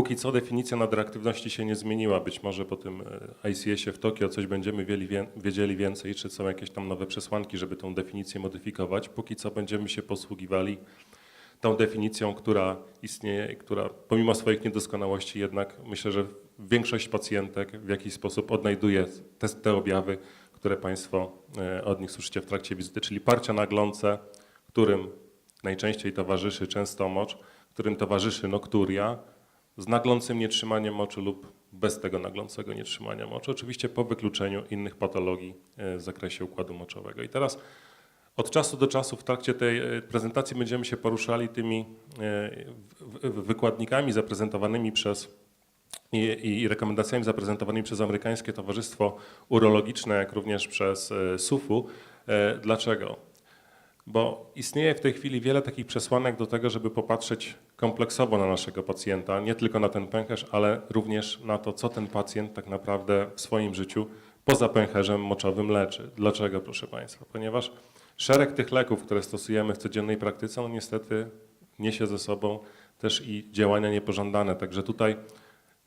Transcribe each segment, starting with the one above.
Póki co definicja nadreaktywności się nie zmieniła. Być może po tym e, ICS-ie w Tokio coś będziemy wiedzieli, wie- wiedzieli więcej, czy są jakieś tam nowe przesłanki, żeby tą definicję modyfikować. Póki co będziemy się posługiwali tą definicją, która istnieje która pomimo swoich niedoskonałości jednak myślę, że większość pacjentek w jakiś sposób odnajduje te, te objawy, które Państwo e, od nich słyszycie w trakcie wizyty, czyli parcia na glące, którym najczęściej towarzyszy często mocz, którym towarzyszy nokturia, z naglącym nietrzymaniem moczu lub bez tego naglącego nietrzymania moczu, oczywiście po wykluczeniu innych patologii e, w zakresie układu moczowego. I teraz od czasu do czasu w trakcie tej e, prezentacji będziemy się poruszali tymi e, wykładnikami zaprezentowanymi przez i, i rekomendacjami zaprezentowanymi przez amerykańskie Towarzystwo Urologiczne, jak również przez SUFU. Dlaczego? Bo istnieje w tej chwili wiele takich przesłanek do tego, żeby popatrzeć kompleksowo na naszego pacjenta, nie tylko na ten pęcherz, ale również na to, co ten pacjent tak naprawdę w swoim życiu poza pęcherzem moczowym leczy. Dlaczego, proszę Państwa? Ponieważ szereg tych leków, które stosujemy w codziennej praktyce, no niestety niesie ze sobą też i działania niepożądane. Także tutaj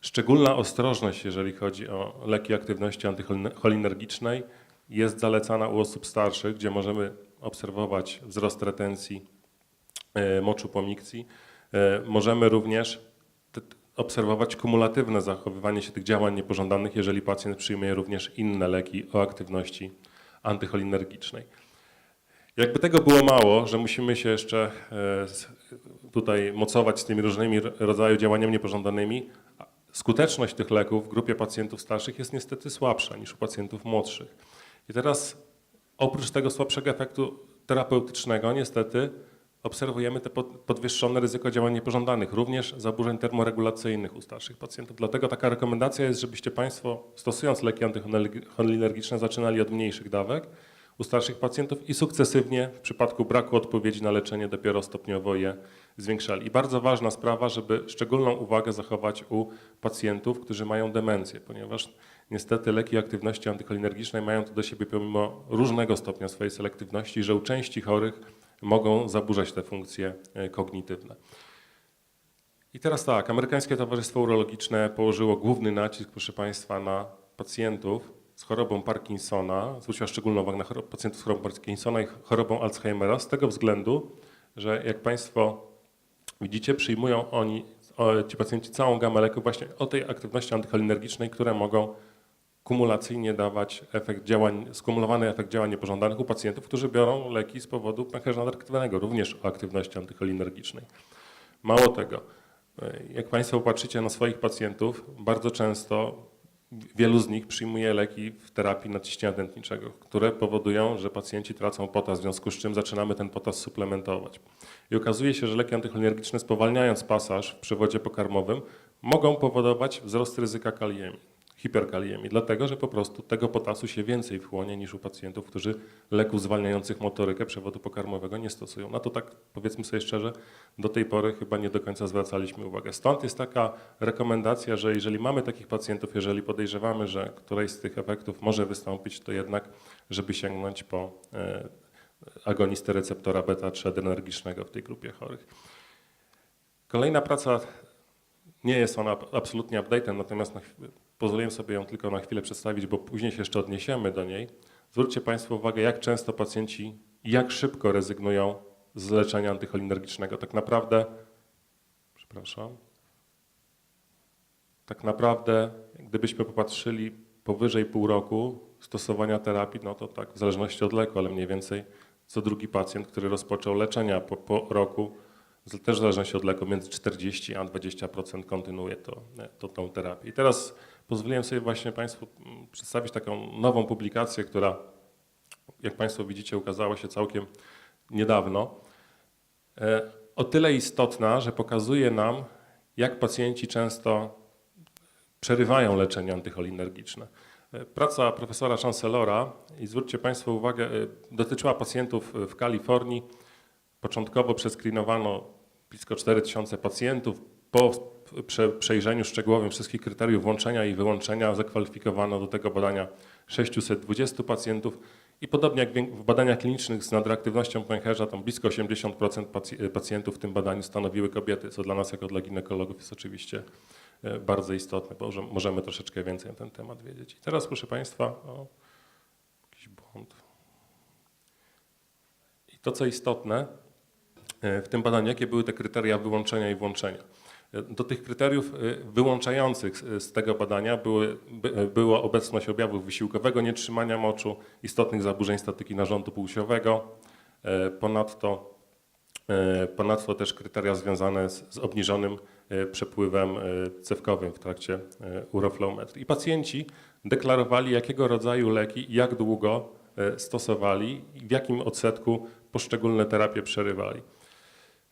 szczególna ostrożność, jeżeli chodzi o leki aktywności antycholinergicznej, jest zalecana u osób starszych, gdzie możemy obserwować wzrost retencji e, moczu po mikcji. E, Możemy również obserwować kumulatywne zachowywanie się tych działań niepożądanych, jeżeli pacjent przyjmuje również inne leki o aktywności antycholinergicznej. Jakby tego było mało, że musimy się jeszcze e, tutaj mocować z tymi różnymi ro- rodzaju działaniami niepożądanymi, skuteczność tych leków w grupie pacjentów starszych jest niestety słabsza niż u pacjentów młodszych. I teraz oprócz tego słabszego efektu terapeutycznego niestety obserwujemy te pod- podwyższone ryzyko działań niepożądanych, również zaburzeń termoregulacyjnych u starszych pacjentów. Dlatego taka rekomendacja jest, żebyście Państwo stosując leki antycholinergiczne zaczynali od mniejszych dawek u starszych pacjentów i sukcesywnie w przypadku braku odpowiedzi na leczenie dopiero stopniowo je zwiększali. I bardzo ważna sprawa, żeby szczególną uwagę zachować u pacjentów, którzy mają demencję, ponieważ niestety leki aktywności antycholinergicznej mają to do siebie pomimo różnego stopnia swojej selektywności, że u części chorych mogą zaburzać te funkcje e, kognitywne. I teraz tak, Amerykańskie Towarzystwo Urologiczne położyło główny nacisk, proszę Państwa, na pacjentów z chorobą Parkinsona, zwróciła szczególną uwagę na pacjentów z chorobą Parkinsona i chorobą Alzheimera, z tego względu, że jak Państwo widzicie, przyjmują oni, ci pacjenci, całą gamę leków właśnie o tej aktywności antycholinergicznej, które mogą kumulacyjnie dawać efekt działań, skumulowany efekt działań niepożądanych u pacjentów, którzy biorą leki z powodu pęcherza nadreaktywnego, również o aktywności antycholinergicznej. Mało tego, e, jak Państwo popatrzycie na swoich pacjentów, bardzo często wielu z nich przyjmuje leki w terapii nadciśnienia tętniczego, które powodują, że pacjenci tracą potas, w związku z czym zaczynamy ten potas suplementować. I okazuje się, że leki antycholinergiczne spowalniając pasaż w przewodzie pokarmowym mogą powodować wzrost ryzyka kaliemii, hiperkaliemii, dlatego że po prostu tego potasu się więcej wchłonie niż u pacjentów, którzy leków zwalniających motorykę przewodu pokarmowego nie stosują. Na to tak powiedzmy sobie szczerze, do tej pory chyba nie do końca zwracaliśmy uwagę. Stąd jest taka rekomendacja, że jeżeli mamy takich pacjentów, jeżeli podejrzewamy, że któreś z tych efektów może wystąpić, to jednak, żeby sięgnąć po e, agonistę receptora beta-3 adrenergicznego w tej grupie chorych. Kolejna praca nie jest ona absolutnie update'em, natomiast na, pozwoliłem sobie ją tylko na chwilę przedstawić, bo później się jeszcze odniesiemy do niej. Zwróćcie Państwo uwagę, jak często pacjenci, i jak szybko rezygnują z leczenia antycholinergicznego. Tak naprawdę, przepraszam, tak naprawdę, gdybyśmy popatrzyli powyżej pół roku stosowania terapii, no to tak, w zależności od leku, ale mniej więcej co drugi pacjent, który rozpoczął leczenia po, po roku, też w zależności od leku, między 40 a 20% kontynuuje to, to, tą terapię. I teraz pozwoliłem sobie właśnie Państwu mm, przedstawić taką nową publikację, która, jak Państwo widzicie, ukazała się całkiem niedawno. E, O tyle istotna, że pokazuje nam, jak pacjenci często przerywają leczenie antycholinergiczne. E, Praca profesora Chancellora, i zwróćcie Państwo uwagę, e, dotyczyła pacjentów w Kalifornii. Początkowo przeskrinowano blisko 4000 pacjentów. Po prze, przejrzeniu szczegółowym wszystkich kryteriów włączenia i wyłączenia zakwalifikowano do tego badania 620 pacjentów. I podobnie jak w badaniach klinicznych z nadreaktywnością pęcherza, tam blisko 80% pac- pacjentów w tym badaniu stanowiły kobiety, co dla nas jako dla ginekologów jest oczywiście e, bardzo istotne, bo że możemy troszeczkę więcej na ten temat wiedzieć. I teraz, proszę Państwa, o, jakiś błąd. I to, co istotne e, w tym badaniu, jakie były te kryteria wyłączenia i włączenia. E, Do tych kryteriów e, wyłączających z- tego badania były, by, była obecność objawów wysiłkowego nietrzymania moczu, istotnych zaburzeń statyki narządu płciowego, e, ponadto, e, ponadto też kryteria związane z, z obniżonym e, przepływem e, cewkowym w trakcie e, uroflowmetrii. I pacjenci deklarowali, jakiego rodzaju leki jak długo e, stosowali i w jakim odsetku poszczególne terapie przerywali.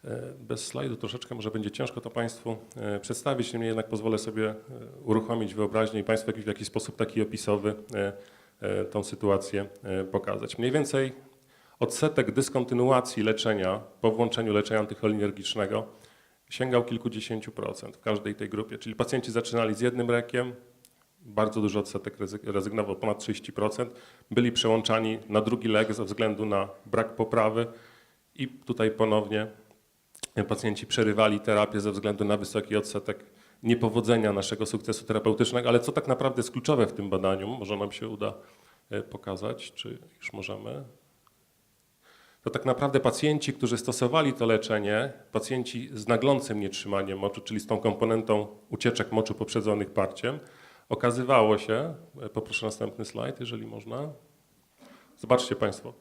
E, Bez slajdu troszeczkę może będzie ciężko to Państwu e, przedstawić, niemniej jednak pozwolę sobie e, uruchomić wyobraźnię i Państwu w jakiś, sposób taki opisowy tą sytuację pokazać. Mniej więcej odsetek dyskontynuacji leczenia po włączeniu leczenia antycholinergicznego sięgał kilkudziesięciu procent w każdej tej grupie, czyli pacjenci zaczynali z jednym lekiem, bardzo duży odsetek rezyg- rezygnował, ponad 30%, byli przełączani na drugi lek ze względu na brak poprawy i tutaj ponownie pacjenci przerywali terapię ze względu na wysoki odsetek niepowodzenia naszego sukcesu terapeutycznego, ale co tak naprawdę jest kluczowe w tym badaniu, może nam się uda e, pokazać, czy już możemy. To tak naprawdę pacjenci, którzy stosowali to leczenie, pacjenci z naglącym nietrzymaniem moczu, czyli z tą komponentą ucieczek moczu poprzedzonych parciem, okazywało się, e, poproszę następny slajd, jeżeli można. Zobaczcie Państwo,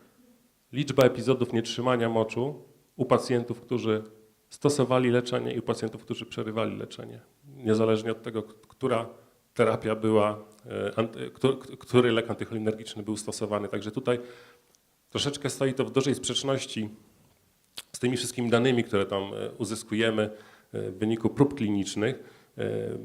liczba epizodów nietrzymania moczu u pacjentów, którzy stosowali leczenie i u pacjentów, którzy przerywali leczenie. Niezależnie od tego, która terapia była, e, k- który lek antycholinergiczny był stosowany. Także tutaj troszeczkę stoi to w dużej sprzeczności z tymi wszystkimi danymi, które tam e, uzyskujemy e, w wyniku prób klinicznych. E,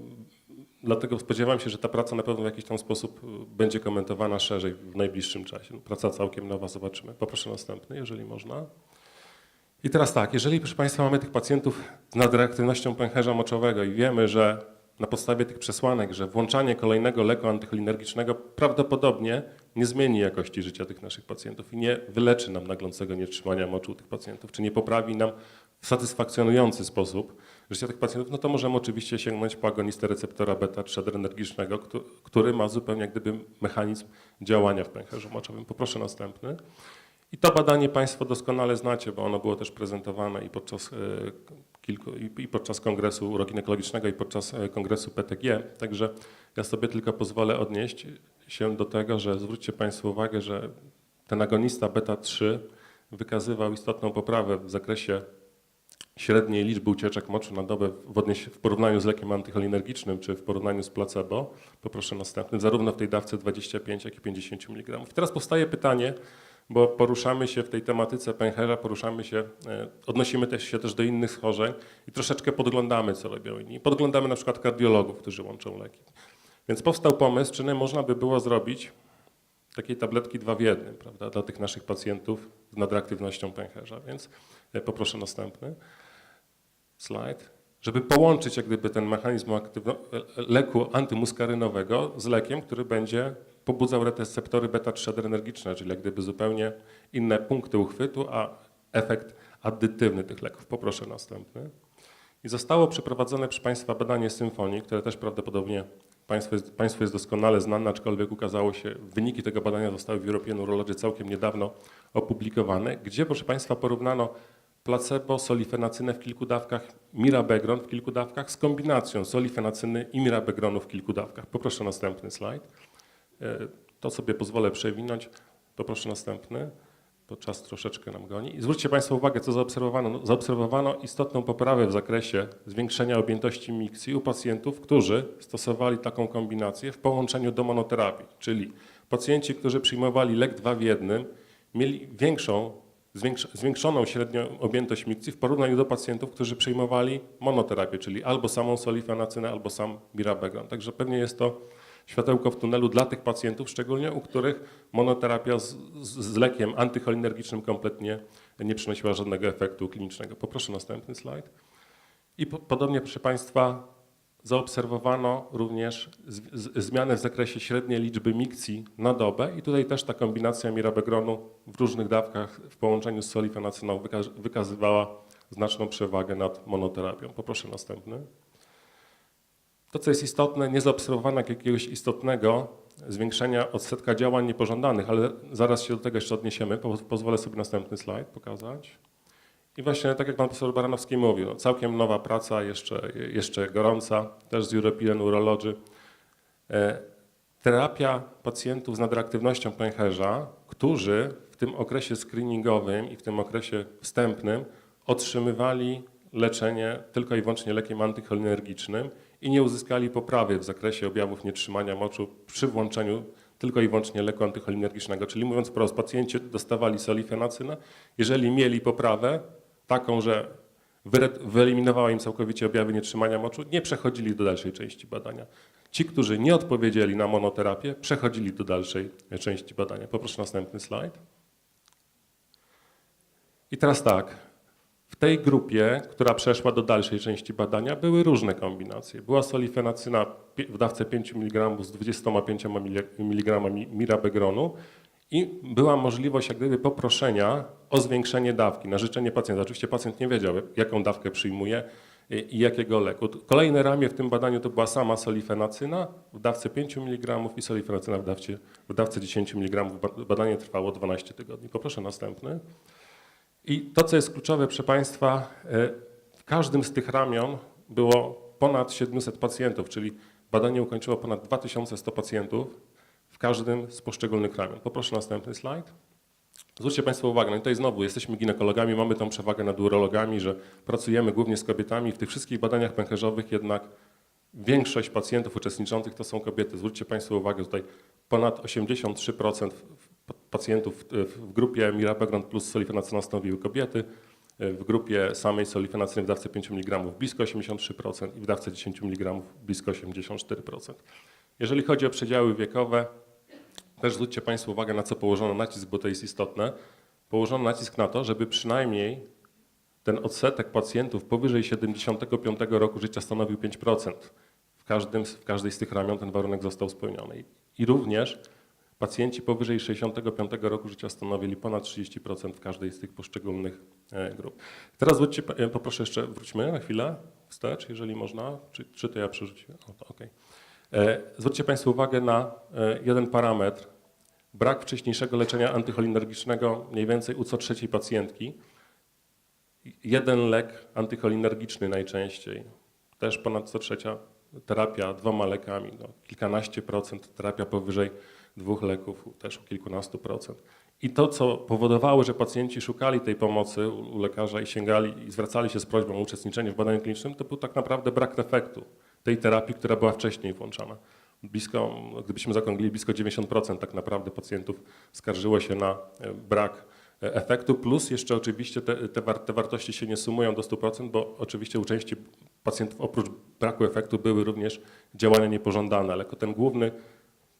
Dlatego spodziewam się, że ta praca na pewno w jakiś tam sposób e, będzie komentowana szerzej w najbliższym czasie. Praca całkiem nowa, zobaczymy. Poproszę następny, jeżeli można. I teraz tak, jeżeli proszę Państwa mamy tych pacjentów z nadreaktywnością pęcherza moczowego i wiemy, że na podstawie tych przesłanek, że włączanie kolejnego leku antycholinergicznego prawdopodobnie nie zmieni jakości życia tych naszych pacjentów i nie wyleczy nam naglącego nietrzymania moczu tych pacjentów, czy nie poprawi nam w satysfakcjonujący sposób życia tych pacjentów, no to możemy oczywiście sięgnąć po agonistę receptora beta-3 adrenergicznego, któ- który ma zupełnie jak gdyby mechanizm działania w pęcherzu moczowym. Poproszę następny. I to badanie Państwo doskonale znacie, bo ono było też prezentowane i podczas, e, kilku, i, podczas kongresu uroginekologicznego, i podczas e, kongresu PTG. Także ja sobie tylko pozwolę odnieść się do tego, że zwróćcie Państwo uwagę, że ten agonista beta-3 wykazywał istotną poprawę w zakresie średniej liczby ucieczek moczu na dobę w, w porównaniu z lekiem antycholinergicznym czy w porównaniu z placebo. Poproszę następny, zarówno w tej dawce 25, jak i 50 mg. I teraz powstaje pytanie, bo poruszamy się w tej tematyce pęcherza, poruszamy się, e, odnosimy też się też do innych schorzeń i troszeczkę podglądamy, co robią inni. Podglądamy na przykład kardiologów, którzy łączą leki. Więc powstał pomysł, czy nie można by było zrobić takiej tabletki dwa w jednym, prawda, dla tych naszych pacjentów z nadreaktywnością pęcherza. Więc e, poproszę następny slajd, żeby połączyć jak gdyby ten mechanizm aktywno- leku antymuskarynowego z lekiem, który będzie pobudzał receptory beta-3 adrenergiczne, czyli jak gdyby zupełnie inne punkty uchwytu, a efekt addytywny tych leków. Poproszę następny. I zostało przeprowadzone przez Państwa badanie symfonii, które też prawdopodobnie Państwu jest, państwu jest doskonale znane, aczkolwiek ukazało się, wyniki tego badania zostały w European Urology całkiem niedawno opublikowane, gdzie proszę Państwa porównano placebo, solifenacynę w kilku dawkach, mirabegron w kilku dawkach z kombinacją solifenacyny i mirabegronu w kilku dawkach. Poproszę następny slajd. E, To sobie pozwolę przewinąć. Poproszę następny, bo czas troszeczkę nam goni. I zwróćcie Państwo uwagę, co zaobserwowano. No, Zaobserwowano istotną poprawę w zakresie zwiększenia objętości miksji u pacjentów, którzy stosowali taką kombinację w połączeniu do monoterapii, czyli pacjenci, którzy przyjmowali lek 2 w jednym, mieli większą, zwiększ- zwiększoną średnią objętość mikcji w porównaniu do pacjentów, którzy przyjmowali monoterapię, czyli albo samą solifenacynę, albo sam mirabegron. Także pewnie jest to światełko w tunelu dla tych pacjentów, szczególnie u których monoterapia z, z, lekiem antycholinergicznym kompletnie nie przynosiła żadnego efektu klinicznego. Poproszę następny slajd. I po, podobnie, proszę Państwa, zaobserwowano również z, z, zmiany w zakresie średniej liczby mikcji na dobę i tutaj też ta kombinacja mirabegronu w różnych dawkach w połączeniu z solifenacyną wyka- wykazywała znaczną przewagę nad monoterapią. Poproszę następny. To, co jest istotne, nie zaobserwowano jakiegoś istotnego zwiększenia odsetka działań niepożądanych, ale zaraz się do tego jeszcze odniesiemy. Po- Pozwolę sobie następny slajd pokazać. I właśnie tak jak pan profesor Baranowski mówił, no, całkiem nowa praca, jeszcze, jeszcze gorąca, też z European Urology. E, Terapia pacjentów z nadreaktywnością pęcherza, którzy w tym okresie screeningowym i w tym okresie wstępnym otrzymywali leczenie tylko i wyłącznie lekiem antycholinergicznym i nie uzyskali poprawy w zakresie objawów nietrzymania moczu przy włączeniu tylko i wyłącznie leku antycholinergicznego. Czyli mówiąc wprost, pacjenci dostawali solifenacynę. Jeżeli mieli poprawę taką, że wyeliminowała im całkowicie objawy nietrzymania moczu, nie przechodzili do dalszej części badania. Ci, którzy nie odpowiedzieli na monoterapię, przechodzili do dalszej części badania. Poproszę następny slajd. I teraz tak, w tej grupie, która przeszła do dalszej części badania, były różne kombinacje. Była solifenacyna w dawce 5 mg z 25 mg mirabegronu i była możliwość jak gdyby poproszenia o zwiększenie dawki na życzenie pacjenta. Oczywiście pacjent nie wiedział, jaką dawkę przyjmuje i jakiego leku. Kolejne ramię w tym badaniu to była sama solifenacyna w dawce 5 mg i solifenacyna w dawce, w dawce 10 mg. Ba- Badanie trwało 12 tygodni. Poproszę następny. I to, co jest kluczowe, proszę Państwa, e, w każdym z tych ramion było ponad 700 pacjentów, czyli badanie ukończyło ponad 2100 pacjentów w każdym z poszczególnych ramion. Poproszę następny slajd. Zwróćcie Państwo uwagę, no i tutaj znowu jesteśmy ginekologami, mamy tą przewagę nad urologami, że pracujemy głównie z kobietami. W tych wszystkich badaniach pęcherzowych jednak większość pacjentów uczestniczących to są kobiety. Zwróćcie Państwo uwagę, tutaj ponad 83% w- pacjentów w, grupie Mirabegron plus solifenacyna stanowiły kobiety, w grupie samej solifenacyny w dawce 5 mg blisko 83% i w dawce 10 mg blisko 84%. Jeżeli chodzi o przedziały wiekowe, też zwróćcie Państwo uwagę, na co położono nacisk, bo to jest istotne. Położono nacisk na to, żeby przynajmniej ten odsetek pacjentów powyżej 75 roku życia stanowił 5%. W, każdym, w każdej z tych ramion ten warunek został spełniony. I również pacjenci powyżej 65 roku życia stanowili ponad 30% w każdej z tych poszczególnych e, grup. Teraz zwróćcie, pa- e, poproszę jeszcze, wróćmy na chwilę wstecz, jeżeli można. Czy, czy to ja przerzuciłem? O, to okej. E, Zwróćcie Państwo uwagę na jeden parametr. Brak wcześniejszego leczenia antycholinergicznego mniej więcej u co trzeciej pacjentki. Jeden lek antycholinergiczny najczęściej. Też ponad co trzecia terapia dwoma lekami. No, kilkanaście procent terapia powyżej dwóch leków, też o kilkunastu procent. I to, co powodowało, że pacjenci szukali tej pomocy u, lekarza i sięgali i zwracali się z prośbą o uczestniczenie w badaniu klinicznym, to był tak naprawdę brak efektu tej terapii, która była wcześniej włączana. Blisko, gdybyśmy zaokrąglili, blisko 90% tak naprawdę pacjentów skarżyło się na e, brak e, efektu, plus jeszcze oczywiście te, te, war, te wartości się nie sumują do 100%, bo oczywiście u części pacjentów oprócz braku efektu były również działania niepożądane, ale ten główny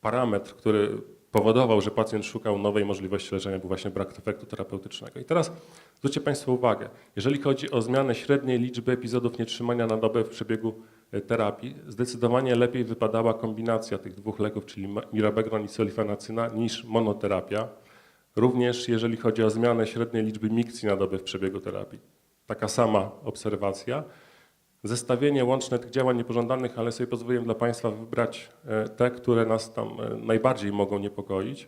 parametr, który powodował, że pacjent szukał nowej możliwości leczenia, był właśnie brak efektu terapeutycznego. I teraz zwróćcie Państwo uwagę, jeżeli chodzi o zmianę średniej liczby epizodów nietrzymania na dobę w przebiegu e, terapii, zdecydowanie lepiej wypadała kombinacja tych dwóch leków, czyli mirabegron i solifenacyna, niż monoterapia. Również jeżeli chodzi o zmianę średniej liczby mikcji na dobę w przebiegu terapii. Taka sama obserwacja. Zestawienie łączne tych działań niepożądanych, ale sobie pozwoliłem dla Państwa wybrać e, te, które nas tam e, najbardziej mogą niepokoić.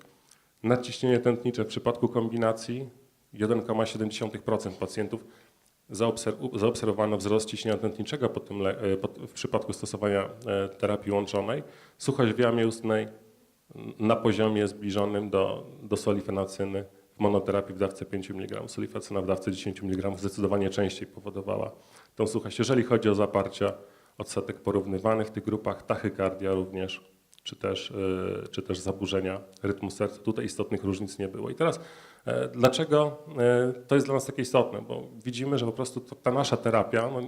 Nadciśnienie tętnicze w przypadku kombinacji 1,7% pacjentów zaobser- zaobserwowano wzrost ciśnienia tętniczego po tym e, po- w przypadku stosowania terapii łączonej. Suchość w jamie ustnej na poziomie zbliżonym do, do solifenacyny w monoterapii w dawce 5 mg. Solifenacyna w dawce 10 mg zdecydowanie częściej powodowała tą suchość. Jeżeli chodzi o zaparcia, odsetek porównywany w tych grupach, tachykardia również, czy też, yy, czy też zaburzenia rytmu serca. Tutaj istotnych różnic nie było. I teraz e, dlaczego e, to jest dla nas takie istotne? Bo widzimy, że po prostu ta nasza terapia no,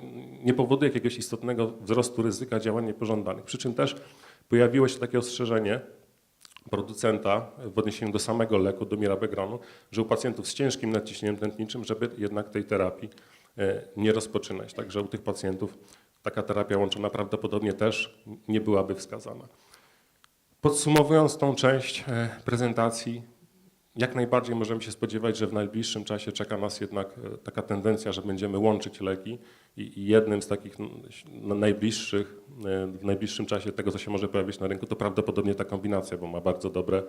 nie powoduje jakiegoś istotnego wzrostu ryzyka działań niepożądanych. Przy czym też pojawiło się takie ostrzeżenie, producenta w odniesieniu do samego leku, do mirabegronu, że u pacjentów z ciężkim nadciśnieniem tętniczym, żeby jednak tej terapii e, nie rozpoczynać. Także u tych pacjentów taka terapia łączona prawdopodobnie też nie byłaby wskazana. Podsumowując tą część e, prezentacji, jak najbardziej możemy się spodziewać, że w najbliższym czasie czeka nas jednak e, taka tendencja, że będziemy łączyć leki i, jednym z takich najbliższych, e, w najbliższym czasie tego, co się może pojawić na rynku, to prawdopodobnie ta kombinacja, bo ma bardzo dobre,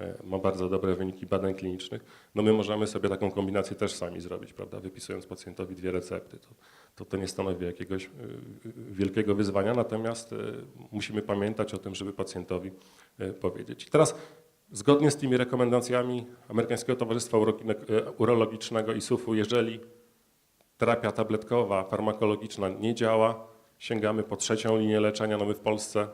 e, ma bardzo dobre wyniki badań klinicznych. No my możemy sobie taką kombinację też sami zrobić, prawda, wypisując pacjentowi dwie recepty. To, to, to nie stanowi jakiegoś e, wielkiego wyzwania, natomiast musimy pamiętać o tym, żeby pacjentowi powiedzieć. I teraz Zgodnie z tymi rekomendacjami Amerykańskiego Towarzystwa Urologicznego i SUF-u, jeżeli terapia tabletkowa, farmakologiczna nie działa, sięgamy po trzecią linię leczenia. No my w Polsce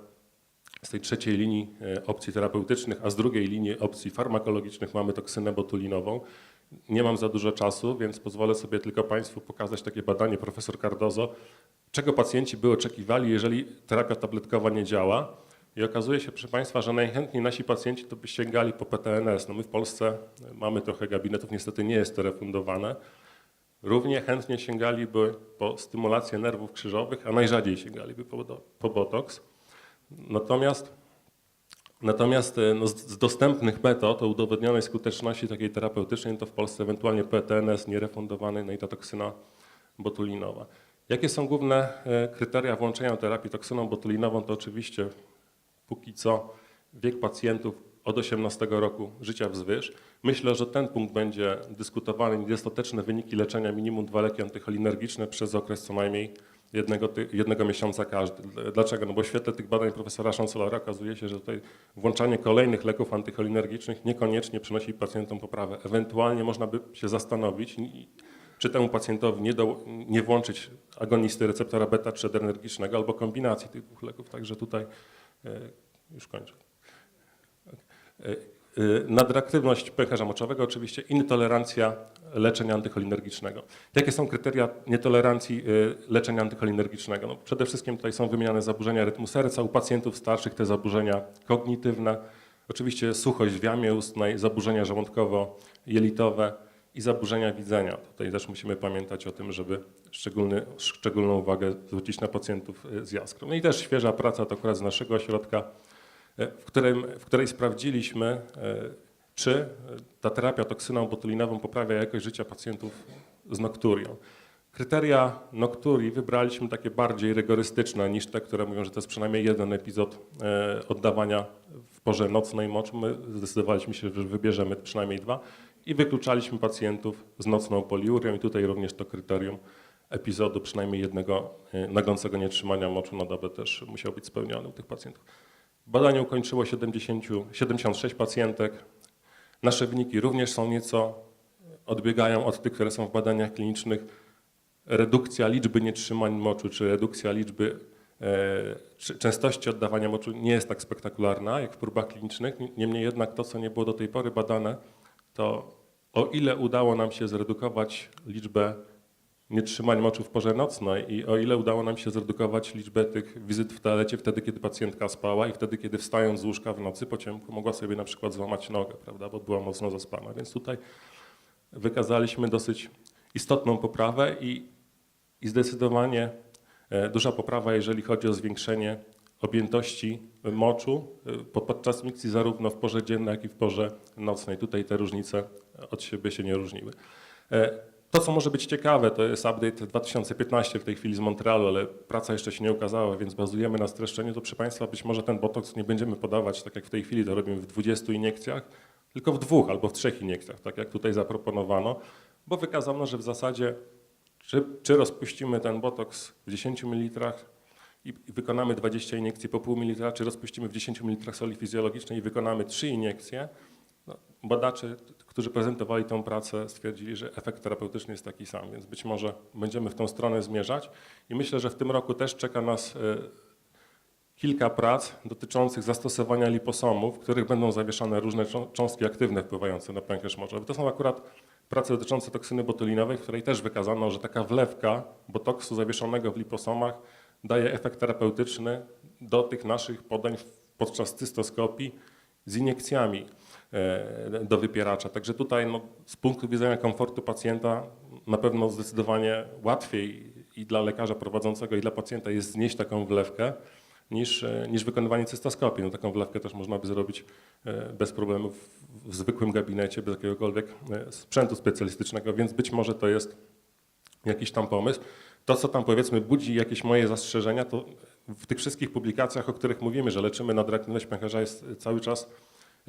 z tej trzeciej linii e, opcji terapeutycznych, a z drugiej linii opcji farmakologicznych mamy toksynę botulinową. Nie mam za dużo czasu, więc pozwolę sobie tylko Państwu pokazać takie badanie profesor Cardozo, czego pacjenci by oczekiwali, jeżeli terapia tabletkowa nie działa. I okazuje się, proszę Państwa, że najchętniej nasi pacjenci to by sięgali po PTNS. No my w Polsce mamy trochę gabinetów, niestety nie jest to refundowane. Równie chętnie sięgaliby po stymulację nerwów krzyżowych, a najrzadziej sięgaliby po, po botoks. Natomiast, natomiast e, no, z, z dostępnych metod o udowodnionej skuteczności takiej terapeutycznej to w Polsce ewentualnie PTNS nierefundowany, no i ta toksyna botulinowa. Jakie są główne e, kryteria włączenia terapii toksyną botulinową? To oczywiście póki co wiek pacjentów od 18 roku życia wzwyż. Myślę, że ten punkt będzie dyskutowany. Niedostateczne wyniki leczenia minimum dwa leki antycholinergiczne przez okres co najmniej jednego, jednego miesiąca każdy. Dlaczego? No bo w świetle tych badań profesora Chancelora okazuje się, że tutaj włączanie kolejnych leków antycholinergicznych niekoniecznie przynosi pacjentom poprawę. Ewentualnie można by się zastanowić, i- czy temu pacjentowi nie, do, nie włączyć agonisty receptora beta czy adrenergicznego albo kombinacji tych dwóch leków. Także tutaj e, już kończę. E, e, Nadreaktywność pęcherza moczowego, oczywiście intolerancja leczenia antycholinergicznego. Jakie są kryteria nietolerancji e, leczenia antycholinergicznego? No, przede wszystkim tutaj są wymieniane zaburzenia rytmu serca. U pacjentów starszych te zaburzenia kognitywne, oczywiście suchość w jamie ustnej, zaburzenia żołądkowo-jelitowe i zaburzenia widzenia. Tutaj też musimy pamiętać o tym, żeby szczególną uwagę zwrócić na pacjentów z jaskrą. No i też świeża praca, to akurat z naszego ośrodka, w, którym, w której sprawdziliśmy, e, czy e, ta terapia toksyną botulinową poprawia jakość życia pacjentów z nokturią. Kryteria nokturii wybraliśmy takie bardziej rygorystyczne niż te, które mówią, że to jest przynajmniej jeden epizod e, oddawania w porze nocnej moczu. My zdecydowaliśmy się, że wybierzemy przynajmniej dwa i wykluczaliśmy pacjentów z nocną poliurią i tutaj również to kryterium epizodu przynajmniej jednego e, nagącego nietrzymania moczu na dobę też musiał być spełniony u tych pacjentów. Badanie ukończyło 70, 76 pacjentek. Nasze wyniki również są nieco odbiegają od tych, które są w badaniach klinicznych. Redukcja liczby nietrzymań moczu, czy redukcja liczby e, częstości oddawania moczu nie jest tak spektakularna jak w próbach klinicznych. Niemniej jednak to, co nie było do tej pory badane, to o ile udało nam się zredukować liczbę nietrzymań moczu w porze nocnej i o ile udało nam się zredukować liczbę tych wizyt w toalecie wtedy, kiedy pacjentka spała i wtedy, kiedy wstając z łóżka w nocy po ciemku mogła sobie na przykład złamać nogę, prawda, bo była mocno zaspana. Więc tutaj wykazaliśmy dosyć istotną poprawę i, i zdecydowanie e, duża poprawa, jeżeli chodzi o zwiększenie objętości moczu e, po- podczas mikcji zarówno w porze dziennej, jak i w porze nocnej. Tutaj te różnice od siebie się nie różniły. To, co może być ciekawe, to jest update 2015 w tej chwili z Montrealu, ale praca jeszcze się nie ukazała, więc bazujemy na streszczeniu. To proszę Państwa, być może ten botoks nie będziemy podawać tak jak w tej chwili, to robimy w 20 iniekcjach, tylko w dwóch albo w trzech iniekcjach, tak jak tutaj zaproponowano, bo wykazano, że w zasadzie czy, czy rozpuścimy ten botoks w 10 ml i wykonamy 20 iniekcji po pół mililitra, czy rozpuścimy w 10 ml soli fizjologicznej i wykonamy 3 iniekcje, no, badacze, którzy prezentowali tę pracę, stwierdzili, że efekt terapeutyczny jest taki sam, więc być może będziemy w tą stronę zmierzać i myślę, że w tym roku też czeka nas e, kilka prac dotyczących zastosowania liposomów, w których będą zawieszane różne czą- cząstki aktywne wpływające na pęcherz moczowy. To są akurat prace dotyczące toksyny botulinowej, w której też wykazano, że taka wlewka botoksu zawieszonego w liposomach daje efekt terapeutyczny do tych naszych podań podczas cystoskopii z iniekcjami do wypieracza. Także tutaj no, z punktu widzenia komfortu pacjenta na pewno zdecydowanie łatwiej i dla lekarza prowadzącego i dla pacjenta jest znieść taką wlewkę niż, e, niż wykonywanie cystoskopii. No, taką wlewkę też można by zrobić e, bez problemu w, zwykłym gabinecie, bez jakiegokolwiek e, sprzętu specjalistycznego, więc być może to jest jakiś tam pomysł. To, co tam powiedzmy budzi jakieś moje zastrzeżenia, to w tych wszystkich publikacjach, o których mówimy, że leczymy nadreaktywność pęcherza, jest cały czas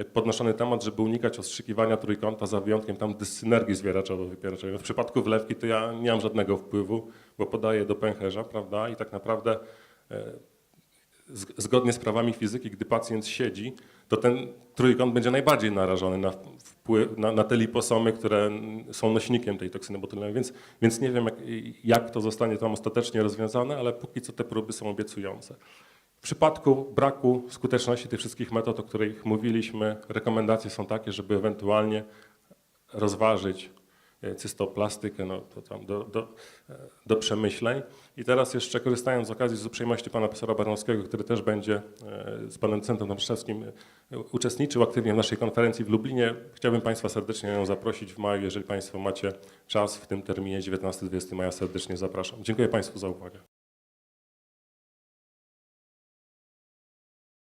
podnoszony temat, żeby unikać ostrzykiwania trójkąta za wyjątkiem tam dyssynergii zwieraczowo-wypieraczowej. W przypadku wlewki to ja nie mam żadnego wpływu, bo podaję do pęcherza, prawda, i tak naprawdę e, zgodnie z prawami fizyki, gdy pacjent siedzi, to ten trójkąt będzie najbardziej narażony na, wpływ, na, na te liposomy, które są nośnikiem tej toksyny botulinowej, więc, więc nie wiem, jak, jak to zostanie tam ostatecznie rozwiązane, ale póki co te próby są obiecujące. W przypadku braku skuteczności tych wszystkich metod, o których mówiliśmy, rekomendacje są takie, żeby ewentualnie rozważyć e, cystoplastykę no, to tam do, do, e, do przemyśleń. I teraz jeszcze korzystając z okazji, z uprzejmości pana profesora Baranowskiego, który też będzie e, z panem docentem Tomaszewskim uczestniczył aktywnie w naszej konferencji w Lublinie, chciałbym państwa serdecznie ją zaprosić w maju. Jeżeli państwo macie czas w tym terminie 19-20 maja, serdecznie zapraszam. Dziękuję państwu za uwagę.